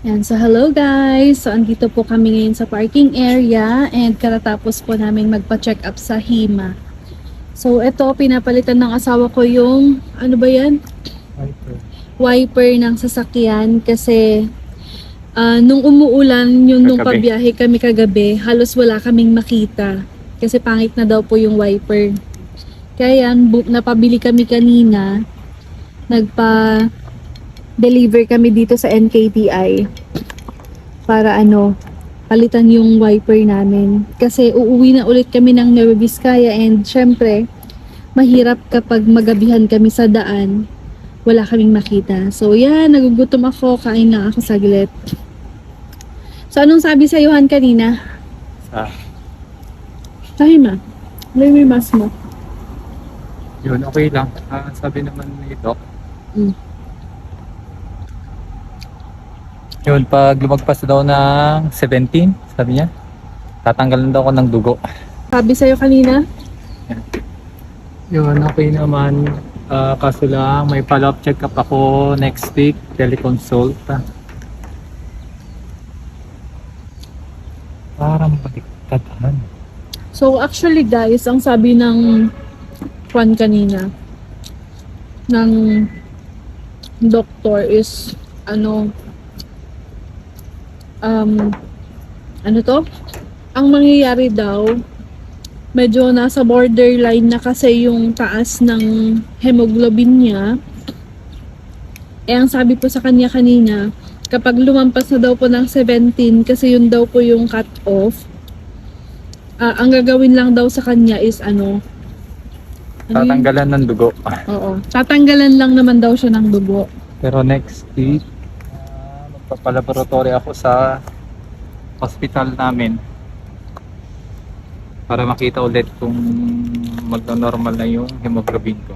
Yan, so hello guys! So andito po kami ngayon sa parking area and karatapos po namin magpa-check up sa HIMA. So ito, pinapalitan ng asawa ko yung, ano ba yan? Wiper ng sasakyan kasi ah, nung umuulan yung nung Kagabi. pabiyahe kami kagabi, halos wala kaming makita kasi pangit na daw po yung wiper. Kaya yan, bu- napabili kami kanina, nagpa deliver kami dito sa NKTI para ano, palitan yung wiper namin. Kasi uuwi na ulit kami ng Nueva Vizcaya and syempre, mahirap kapag magabihan kami sa daan, wala kaming makita. So yan, nagugutom ako, kain lang ako saglit. So anong sabi sa Johan kanina? Sa, Sabi ma, may may mas mo. yun, okay lang. Ah, sabi naman ni Doc. Mm. Yun, pag lumagpas daw ng 17, sabi niya, tatanggalan daw ako ng dugo. Sabi sa'yo kanina? Yun, okay naman. Ah, kaso lang, may follow-up check-up ako next week, teleconsult. Parang baliktad So actually guys, ang sabi ng Juan kanina ng doktor is ano um ano to? Ang mangyayari daw medyo nasa borderline na kasi yung taas ng hemoglobin niya. Eh ang sabi po sa kanya kanina, kapag lumampas na daw po ng 17 kasi yun daw po yung cut off, Ah, ang gagawin lang daw sa kanya is ano? ano yun? Tatanggalan ng dugo. Oo. Tatanggalan lang naman daw siya ng dugo. Pero next week, magpapalaboratory ako sa hospital namin para makita ulit kung magno-normal na yung hemoglobin ko.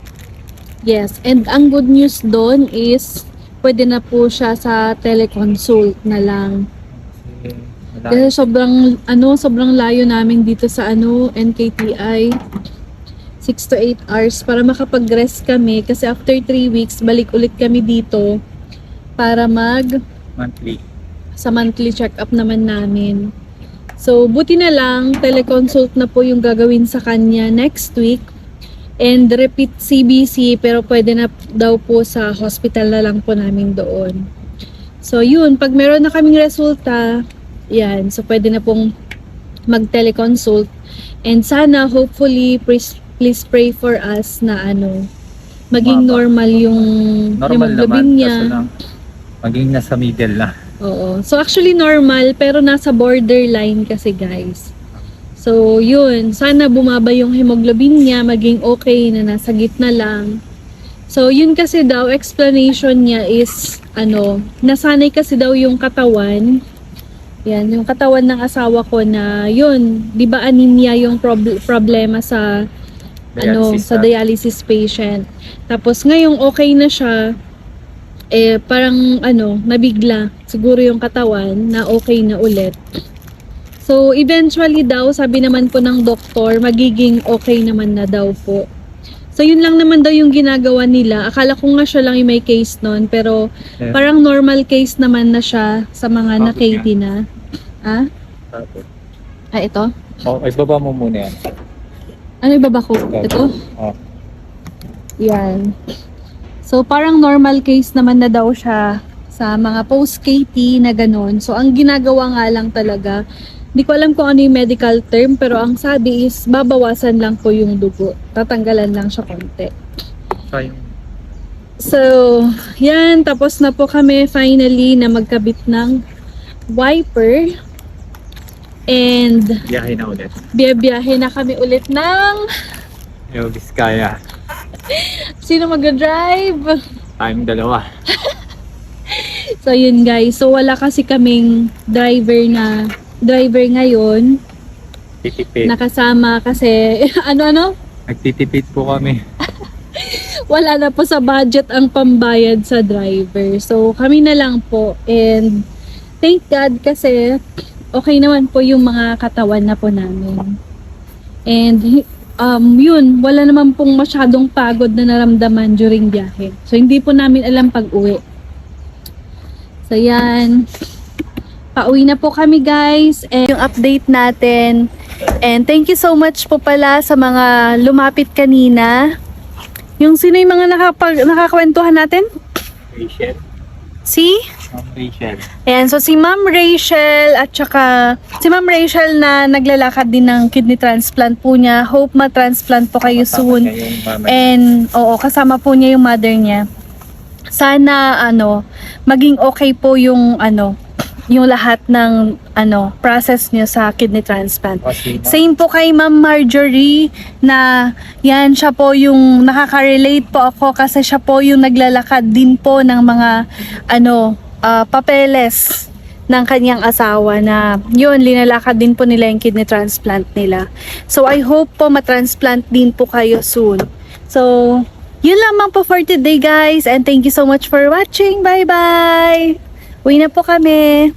Yes. And ang good news doon is pwede na po siya sa teleconsult na lang. Kasi sobrang ano, sobrang layo namin dito sa ano, NKTI. 6 to 8 hours para makapag-rest kami kasi after 3 weeks balik ulit kami dito para mag monthly. sa monthly check-up naman namin. So, buti na lang, teleconsult na po yung gagawin sa kanya next week. And repeat CBC, pero pwede na daw po sa hospital na lang po namin doon. So, yun, pag meron na kaming resulta, yan, so pwede na pong mag-teleconsult. And sana, hopefully, please, please pray for us na ano, maging normal yung Normal hemoglobin naman, niya. kaso lang maging nasa middle na. Oo. So actually normal pero nasa borderline kasi guys. So yun, sana bumaba yung hemoglobin niya, maging okay na nasa gitna lang. So yun kasi daw explanation niya is ano, nasanay kasi daw yung katawan. Yan, yung katawan ng asawa ko na yun, 'di ba anemia yung prob- problema sa ano, Dialysis sa na. dialysis patient. Tapos ngayong okay na siya, eh parang ano, nabigla siguro yung katawan na okay na ulit. So eventually daw, sabi naman po ng doktor, magiging okay naman na daw po. So yun lang naman daw yung ginagawa nila. Akala ko nga siya lang yung may case nun, pero Eh, parang normal case naman na siya sa mga Bakit na-KT na. Ah? Ah, ito? Oh, ibaba mo muna yan. Ano ibaba ko? Ito? Oh. Yan. So, parang normal case naman na daw siya sa mga post-KT na ganun. So, ang ginagawa nga lang talaga, hindi ko alam kung ano yung medical term, pero ang sabi is, babawasan lang po yung dugo. Tatanggalan lang siya konti. Yung So, yan. Tapos na po kami finally na magkabit ng wiper. And, biyahe na ulit. biyabiyahe na kami ulit ng... Yung Vizcaya. Sino mag-drive? Time dalawa. So yun guys, so wala kasi kaming driver na driver ngayon Titipid. nakasama kasi ano-ano, Nagtitipid po kami. wala na po sa budget ang pambayad sa driver. So kami na lang po and thank God kasi okay naman po yung mga katawan na po namin. And um, yun, wala naman pong masyadong pagod na naramdaman during biyahe. So hindi po namin alam pag uwi. So yan, Pauwi na po kami guys. And yung update natin. And thank you so much po pala sa mga lumapit kanina. Yung sino yung mga nakapag, nakakwentuhan natin? Rachel. Si? Rachel. Ayan, so si Ma'am Rachel at saka si Ma'am Rachel na naglalakad din ng kidney transplant po niya. Hope ma-transplant po kayo soon. Kasama niya. And oo, kasama po niya yung mother niya. Sana ano, maging okay po yung ano, yung lahat ng ano, process niyo sa kidney transplant. Kasi, ma'am, Same po kay Ma'am Marjorie na yan siya po yung nakaka-relate po ako kasi siya po yung naglalakad din po ng mga ano ah, papeles ng kanyang asawa na yun linalakad din po nila yung kidney transplant nila. So I hope po matransplant din po kayo soon. So yun lamang po for today guys and thank you so much for watching. Bye bye! Uwi na po kami.